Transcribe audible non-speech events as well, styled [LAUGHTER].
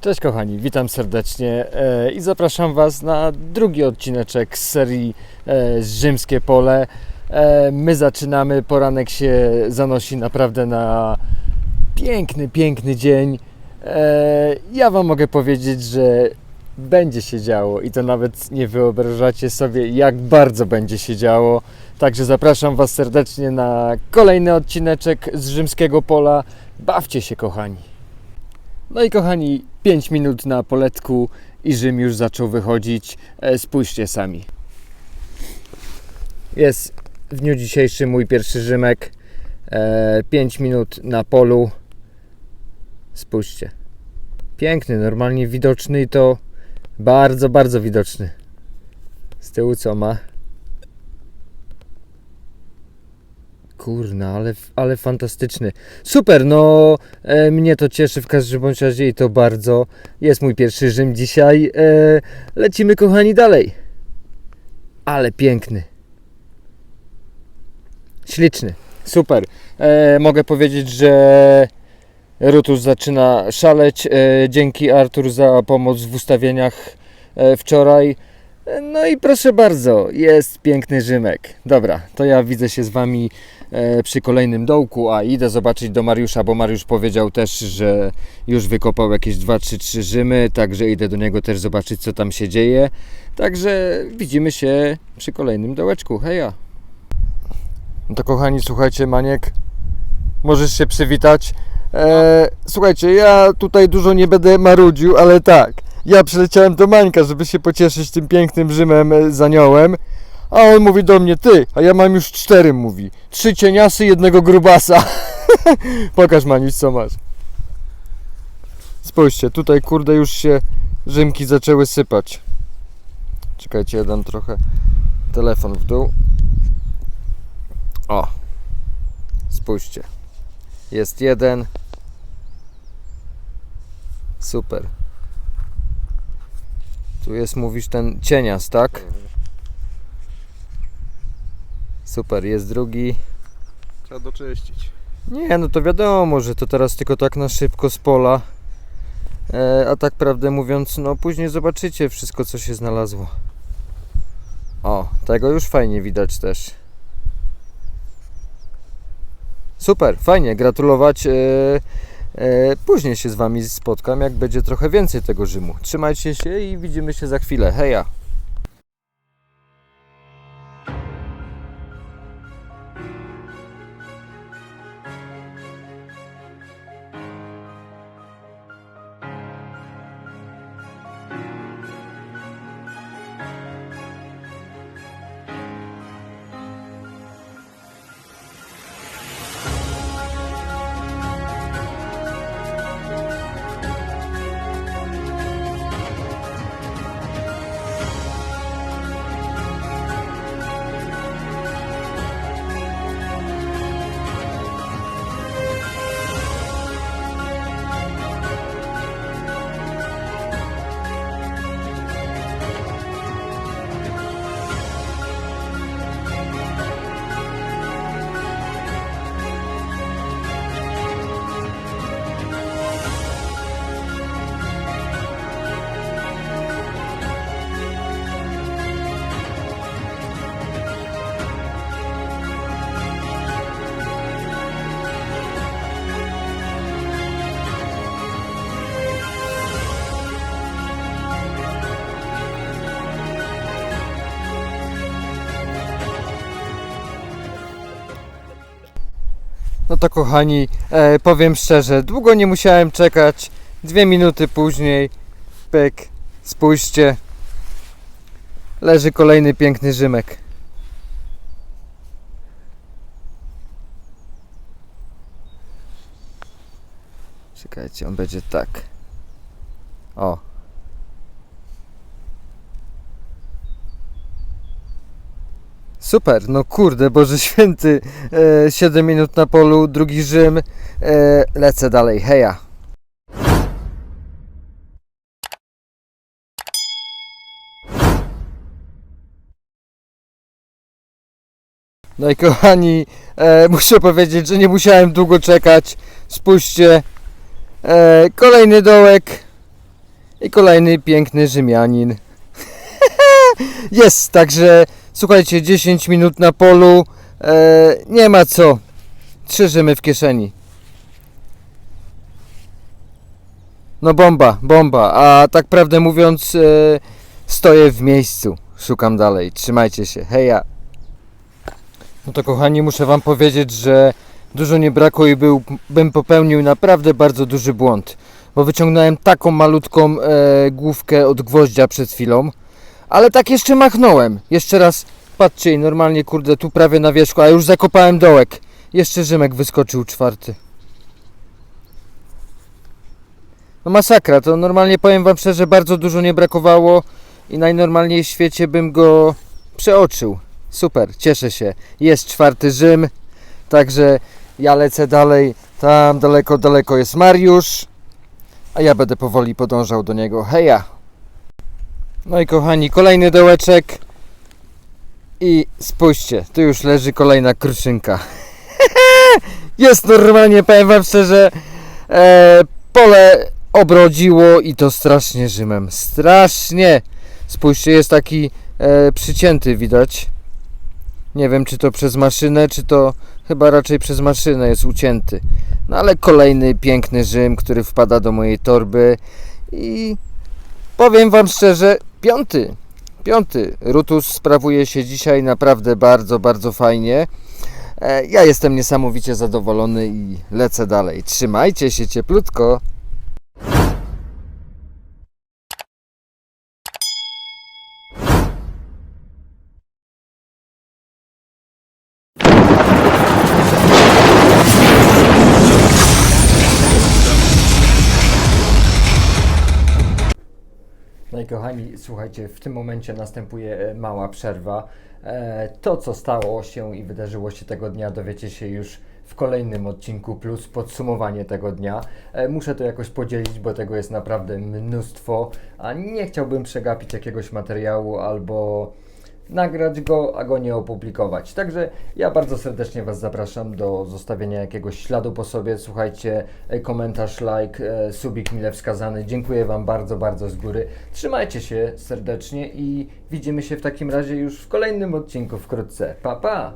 Cześć kochani, witam serdecznie e, i zapraszam Was na drugi odcineczek z serii e, Rzymskie Pole. E, my zaczynamy, poranek się zanosi naprawdę na piękny, piękny dzień. Ja Wam mogę powiedzieć, że będzie się działo i to nawet nie wyobrażacie sobie, jak bardzo będzie się działo. Także zapraszam Was serdecznie na kolejny odcineczek z Rzymskiego Pola. Bawcie się kochani. No i kochani, 5 minut na poletku i Rzym już zaczął wychodzić. E, Spójrzcie sami. Jest w dniu dzisiejszym mój pierwszy Rzymek. 5 minut na polu. Spójrzcie. Piękny, normalnie widoczny i to bardzo, bardzo widoczny. Z tyłu co ma? Kurna, ale, ale fantastyczny. Super, no e, mnie to cieszy w każdym bądź razie i to bardzo. Jest mój pierwszy Rzym dzisiaj. E, lecimy kochani dalej. Ale piękny. Śliczny. Super. E, mogę powiedzieć, że Rutus zaczyna szaleć. E, dzięki Artur za pomoc w ustawieniach e, wczoraj. E, No i proszę bardzo, jest piękny Rzymek. Dobra, to ja widzę się z Wami przy kolejnym dołku, a idę zobaczyć do Mariusza, bo Mariusz powiedział też, że już wykopał jakieś 2 3 3 Rzymy, także idę do niego też zobaczyć, co tam się dzieje. Także widzimy się przy kolejnym dołeczku. Heja! No to kochani, słuchajcie, Maniek, możesz się przywitać. E, słuchajcie, ja tutaj dużo nie będę marudził, ale tak, ja przyleciałem do Mańka, żeby się pocieszyć tym pięknym Rzymem e, z aniołem. A on mówi do mnie, ty, a ja mam już cztery, mówi. Trzy cieniasy, jednego grubasa. [LAUGHS] Pokaż Maniuś, co masz. Spójrzcie, tutaj kurde już się Rzymki zaczęły sypać. Czekajcie, ja dam trochę telefon w dół. O, spójrzcie. Jest jeden. Super. Tu jest, mówisz, ten cienias, tak? Super, jest drugi. Trzeba doczyścić. Nie, no to wiadomo, że to teraz tylko tak na szybko z pola. E, a tak prawdę mówiąc, no później zobaczycie wszystko, co się znalazło. O, tego już fajnie widać też. Super, fajnie, gratulować. E, e, później się z Wami spotkam, jak będzie trochę więcej tego Rzymu. Trzymajcie się i widzimy się za chwilę. Heja! To kochani, e, powiem szczerze, długo nie musiałem czekać. Dwie minuty później, pyk, spójrzcie, leży kolejny piękny Rzymek. Czekajcie, on będzie tak. O. Super, no kurde, Boże [LAUGHS] Święty, e, 7 minut na polu, drugi Rzym, e, lecę dalej, heja. No i kochani, e, muszę powiedzieć, że nie musiałem długo czekać. Spójrzcie, e, kolejny dołek, I kolejny piękny Rzymianin. [LAUGHS] Jest, także słuchajcie, 10 minut na polu. E, nie ma co. Trzy Rzymy w kieszeni. No bomba, bomba. A tak prawdę mówiąc, e, stoję w miejscu. Szukam dalej. Trzymajcie się. Heja. No to kochani, muszę wam powiedzieć, że dużo nie brakło i był, bym popełnił naprawdę bardzo duży błąd. Bo wyciągnąłem taką malutką e, główkę od gwoździa przed chwilą. Ale tak jeszcze machnąłem. Jeszcze raz, patrzcie, i normalnie kurde, tu prawie na wierzchu, a już zakopałem dołek. Jeszcze Rzymek wyskoczył czwarty. No masakra, to normalnie powiem wam szczerze, bardzo dużo nie brakowało i najnormalniej w świecie bym go przeoczył. Super, cieszę się. Jest czwarty Rzym, także ja lecę dalej. Tam daleko, daleko jest Mariusz, a ja będę powoli podążał do niego. Heja! No i kochani, kolejny dołeczek. I spójrzcie, tu już leży kolejna kruszynka. [LAUGHS] Jest normalnie, powiem wam szczerze, e, pole obrodziło i to strasznie Rzymem. Strasznie! Spójrzcie, jest taki e, przycięty widać. Nie wiem, czy to przez maszynę, czy to chyba raczej przez maszynę jest ucięty. No ale kolejny piękny Rzym, który wpada do mojej torby i powiem Wam szczerze, piąty. Piąty. Rutus sprawuje się dzisiaj naprawdę bardzo, bardzo fajnie. E, Ja jestem niesamowicie zadowolony i lecę dalej. Trzymajcie się cieplutko. No i kochani, słuchajcie, w tym momencie następuje e, mała przerwa. E, To, co stało się i wydarzyło się tego dnia, dowiecie się już w kolejnym odcinku, plus podsumowanie tego dnia. E, Muszę to jakoś podzielić, bo tego jest naprawdę mnóstwo, a nie chciałbym przegapić jakiegoś materiału albo nagrać go, a go nie opublikować. Także ja bardzo serdecznie Was zapraszam do zostawienia jakiegoś śladu po sobie. Słuchajcie, e, komentarz, like, e, subik mile wskazany. Dziękuję Wam bardzo, bardzo z góry. Trzymajcie się serdecznie i widzimy się w takim razie już w kolejnym odcinku wkrótce. Pa, pa!